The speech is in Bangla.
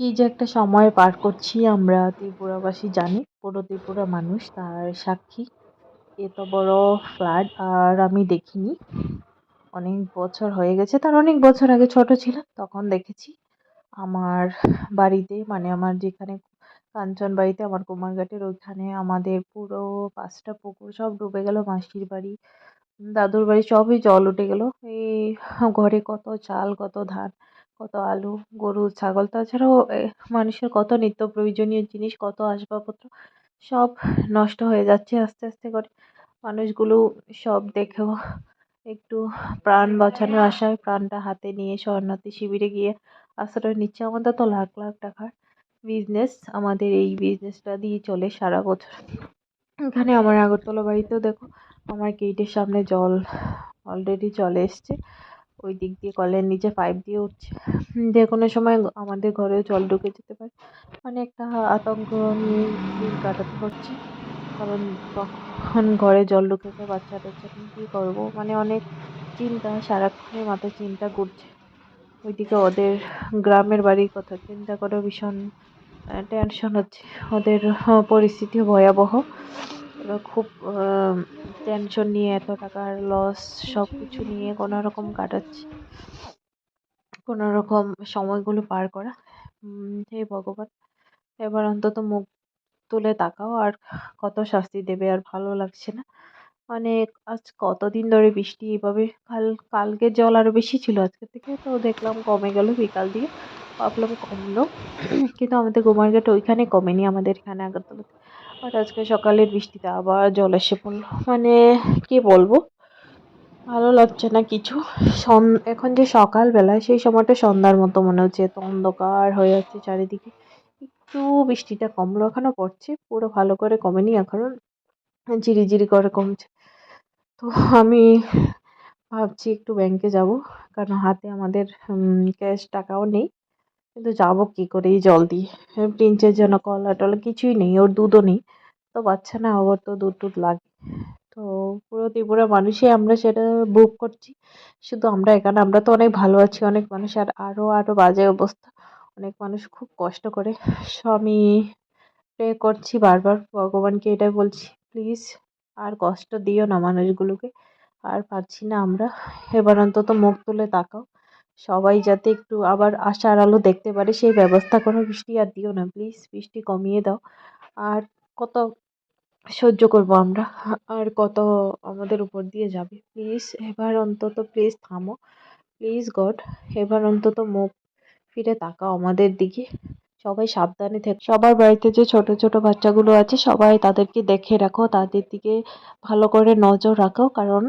কি যে একটা সময় পার করছি আমরা ত্রিপুরাবাসী জানি, পুরো ত্রিপুরা মানুষ, তার সাক্ষী। এত বড় ফ্লাড আর আমি দেখিনি। অনেক বছর হয়ে গেছে, তার অনেক বছর আগে ছোট ছিলাম, তখন দেখেছি। আমার বাড়িতে মানে আমার যেখানে কাঞ্চন বাড়িতে, আমার কুমারঘাটের ওইখানে আমাদের পুরো পাঁচটা পুকুর সব ডুবে গেল, মাসির বাড়ি, দাদুর বাড়ি সবই জল উঠে গেল। এই ঘরে কত চাল, কত ধান কত আলু, গরু, ছাগল, তাছাড়াও মানুষের কত নিত্য প্রয়োজনীয় জিনিস, কত আসবাবপত্র, সব নষ্ট হয়ে যাচ্ছে আস্তে আস্তে করে। মানুষগুলো সব দেখেও একটু প্রাণ বাঁচানোর আশায় প্রাণটা হাতে নিয়ে শরণার্থী শিবিরে গিয়ে আশ্রয় নিচ্ছে আমাদের তো লাখ লাখ টাকার বিজনেস আমাদের এই বিজনেসটা দিয়ে চলে সারা বছর। এখানে আমার আগরতলা বাড়িতেও দেখো, আমার গেটের সামনে জল অলরেডি চলে এসছে। ওই দিক দিয়ে কলের নিচে পাইপ দিয়ে উঠছে। যে কোনো সময় আমাদের ঘরেও জল ঢুকে যেতে পারে। মানে একটা আতঙ্ক নিয়ে দিন কাটাতে হচ্ছে। কারণ কখন ঘরে জল ঢুকে যায় বাচ্চা টাচ্চা কী করব? মানে অনেক চিন্তা সারাক্ষণই মাথায় চিন্তা ঘুরছে। ওইদিকে ওদের গ্রামের বাড়ির কথা চিন্তা করে ভীষণ টেনশন হচ্ছে। ওদের পরিস্থিতি ভয়াবহ। খুব টেনশন নিয়ে এত টাকার লস সব কিছু নিয়ে কোনো রকম কাটাচ্ছি কোনো রকম সময়গুলো পার করা। হে ভগবান, এবার অন্তত মুখ তুলে তাকাও আর কত শাস্তি দেবে আর ভালো লাগছে না। মানে আজ কতদিন ধরে বৃষ্টি এভাবে কাল, কালকে জল আরও বেশি ছিল আজকের থেকে, তো দেখলাম কমে গেল বিকাল দিয়ে। ভাবলাম কমলো, কিন্তু আমাদের গোমারঘাট ওইখানে কমেনি আমাদের এখানে আগরতলাতে। বাট আজকে সকালের বৃষ্টিতে আবার জল এসে পড়ল। মানে কি বলব? ভালো লাগছে না কিছু। সন, এখন যে সকালবেলায় সেই সময়টা সন্ধ্যার মতো মনে হচ্ছে। এত অন্ধকার হয়ে যাচ্ছে চারিদিকে। একটু বৃষ্টিটা কমলো এখনও পড়ছে। পুরো ভালো করে কমেনি এখনও ঝিরিঝিরি করে কমছে। তো আমি ভাবছি একটু ব্যাংকে যাব। কারণ হাতে আমাদের ক্যাশ টাকাও নেই। কিন্তু যাব কী করে এই জল দিয়ে। প্রিন্সের জন্য কলা টলা কিছুই নেই, ওর দুধও নেই। তো বাচ্চা না, ওর তো দুধ টুধ লাগে। তো পুরো ত্রিপুরা মানুষই আমরা সেটা বুক করছি। শুধু আমরা এখানে আমরা তো অনেক ভালো আছি, অনেক মানুষ, আর আরও আরও বাজে অবস্থা। অনেক মানুষ খুব কষ্ট করে। সো আমি প্রে করছি বারবার, ভগবানকে এটাই বলছি প্লিজ আর কষ্ট দিও না মানুষগুলোকে। আর পারছি না আমরা। এবার অন্তত মুখ তুলে তাকাও। সবাই যাতে একটু আবার আশার আলো দেখতে পারে, সেই ব্যবস্থা করো বৃষ্টি আর দিও না প্লিজ বৃষ্টি কমিয়ে দাও। আর কত সহ্য করব আমরা? আর কত আমাদের উপর দিয়ে যাবে? প্লিজ এবার অন্তত প্লিজ থামো। প্লিজ গড এবার অন্তত মুখ ফিরে তাকাও আমাদের দিকে। সবাই সাবধানে থেকো। সবার বাড়িতে যে ছোট ছোট বাচ্চাগুলো আছে, সবাই তাদেরকে দেখে রাখো, তাদের দিকে ভালো করে নজর রাখো, কারণ